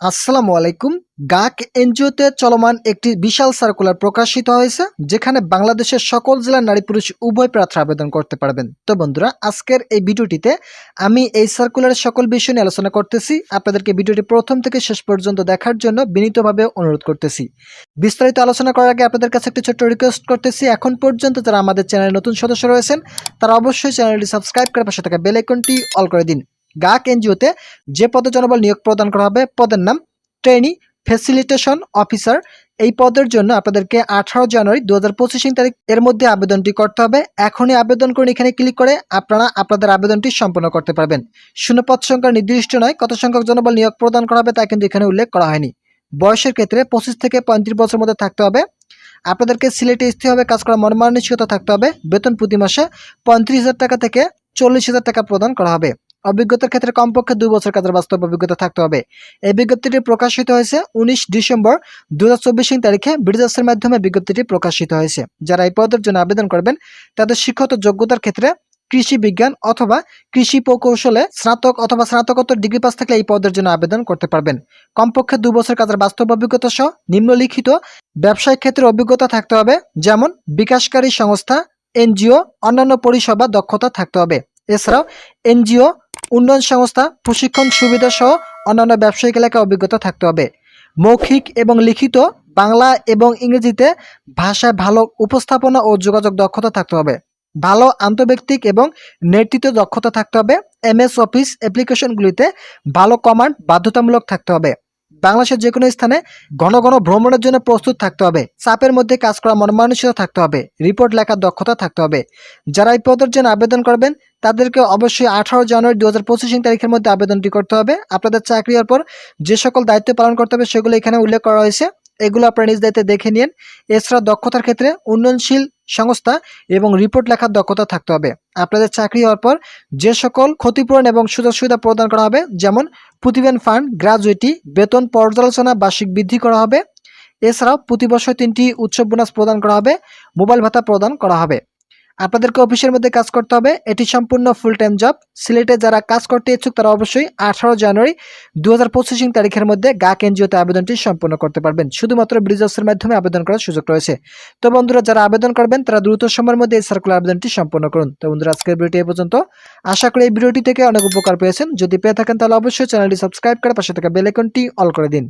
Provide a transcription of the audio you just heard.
আসসালামু আলাইকুম। গাক এনজিওতে চলমান একটি বিশাল সার্কুলার প্রকাশিত হয়েছে, যেখানে বাংলাদেশের সকল জেলার নারী পুরুষ উভয় প্রার্থী আবেদন করতে পারবেন। তো বন্ধুরা, আজকের এই ভিডিওটিতে আমি এই সার্কুলারের সকল বিষয় নিয়ে আলোচনা করতেছি। আপনাদেরকে ভিডিওটি প্রথম থেকে শেষ পর্যন্ত দেখার জন্য বিনীতভাবে অনুরোধ করতেছি। বিস্তারিত আলোচনা করার আগে আপনাদের কাছে একটি ছোট্ট রিকোয়েস্ট করতেছি। এখন পর্যন্ত যারা আমাদের চ্যানেলের নতুন সদস্য রয়েছেন, তারা অবশ্যই চ্যানেলটি সাবস্ক্রাইব করে পাশে থাকা বেল আইকনটি অল করে দিন। গাক এনজিওতে যে পদে জনবল নিয়োগ প্রদান করা হবে, পদের নাম ট্রেনি ফেসিলিটেশন অফিসার। এই পদের জন্য আপনাদেরকে আঠারো জানুয়ারি দু হাজার পঁচিশ তারিখ এর মধ্যে আবেদনটি করতে হবে। এখনই আবেদন করুন, এখানে ক্লিক করে আপনারা আপনাদের আবেদনটি সম্পন্ন করতে পারবেন। শূন্যপদ সংখ্যা নির্দিষ্ট নয়, কত সংখ্যক জনবল নিয়োগ প্রদান করা হবে তা কিন্তু এখানে উল্লেখ করা হয়নি। বয়সের ক্ষেত্রে পঁচিশ থেকে পঁয়ত্রিশ বছরের মধ্যে থাকতে হবে। আপনাদেরকে সিলেটে স্থিরভাবে কাজ করার মনমানসিকতা থাকতে হবে। বেতন প্রতি মাসে পঁয়ত্রিশ হাজার টাকা থেকে চল্লিশ হাজার টাকা প্রদান করা হবে। অভিজ্ঞতার ক্ষেত্রে কমপক্ষে দুই বছর কাজের বাস্তব অভিজ্ঞতা থাকতে হবে। এই বিজ্ঞপ্তিটি প্রকাশিত হয়েছে উনিশ ডিসেম্বর দু হাজার তারিখে। ব্রিজাসের মাধ্যমে বিজ্ঞপ্তিটি প্রকাশিত হয়েছে। যারা এই পদের জন্য আবেদন করবেন, তাদের শিক্ষত যোগ্যতার ক্ষেত্রে কৃষি বিজ্ঞান অথবা কৃষি প্রকৌশলে স্নাতক অথবা স্নাতকোত্তর ডিগ্রি পাস থাকলে এই পদের জন্য আবেদন করতে পারবেন। কমপক্ষে দু বছর কাজের বাস্তব অভিজ্ঞতা সহ নিম্নলিখিত ব্যবসায়িক ক্ষেত্রে অভিজ্ঞতা থাকতে হবে, যেমন বিকাশকারী সংস্থা, এনজিও, অন্যান্য পরিষেবা দক্ষতা থাকতে হবে। এছাড়াও এনজিও উন্নয়ন সংস্থা, প্রশিক্ষণ সুবিধা সহ অন্যান্য ব্যবসায়িক এলাকায় অভিজ্ঞতা থাকতে হবে। মৌখিক এবং লিখিত বাংলা এবং ইংরেজিতে ভাষায় ভালো উপস্থাপনা ও যোগাযোগ দক্ষতা থাকতে হবে। ভালো আন্তর্ব্যক্তিক এবং নেতৃত্ব দক্ষতা থাকতে হবে। এমএস অফিস অ্যাপ্লিকেশনগুলিতে ভালো কমান্ড বাধ্যতামূলক থাকতে হবে। বাংলাদেশের যে কোনো স্থানে ঘন ঘন ভ্রমণের জন্য প্রস্তুত থাকতে হবে। চাপের মধ্যে কাজ করা মনমানসিকতা থাকতে হবে। রিপোর্ট লেখার দক্ষতা থাকতে হবে। যারা এই পদের জন্য আবেদন করবেন। তাদেরকে অবশ্যই আঠারো জানুয়ারি দু হাজার পঁচিশ তারিখের মধ্যে আবেদনটি করতে হবে। আপনাদের চাকরি হওয়ার পর যে সকল দায়িত্ব পালন করতে হবে সেগুলো এখানে উল্লেখ করা হয়েছে। এগুলো আপনারা নিজ দায়িত্বে দেখে নিন। এছাড়া দক্ষতার ক্ষেত্রে উন্নয়নশীল সংস্থা এবং রিপোর্ট লেখার দক্ষতা থাকতে হবে। আপনাদের চাকরি হওয়ার পর যে সকল ক্ষতিপূরণ এবং সুযোগ সুবিধা প্রদান করা হবে, যেমন প্রতিবেন ফান্ড, গ্রাজুয়েটি, বেতন পর্যালোচনা, বার্ষিক বৃদ্ধি করা হবে। এছাড়াও প্রতি বছর তিনটি উৎসব বোনাস প্রদান করা হবে, মোবাইল ভাতা প্রদান করা হবে। আপনাদেরকে অফিসের মধ্যে কাজ করতে হবে। এটি সম্পূর্ণ ফুল টাইম জব সিলেটে যারা কাজ করতে ইচ্ছুক, তারা অবশ্যই আঠারো জানুয়ারি দু হাজার পঁচিশ তারিখের মধ্যে গাক এনজিওতে আবেদনটি সম্পূর্ণ করতে পারবেন। শুধুমাত্র ব্রিজসের মাধ্যমে আবেদন করার সুযোগ রয়েছে। তো বন্ধুরা, যারা আবেদন করবেন, তারা দ্রুত সময়ের মধ্যে এই সার্কুলার আবেদনটি সম্পূর্ণ করুন। তো বন্ধুরা, আজকের ভিডিওটি এ পর্যন্ত। আশা করি এই ভিডিওটি থেকে অনেক উপকার পেয়েছেন। যদি পেয়ে থাকেন, তাহলে অবশ্যই চ্যানেলটি সাবস্ক্রাইব করে পাশে থাকা বেল আইকনটি অল করে দিন।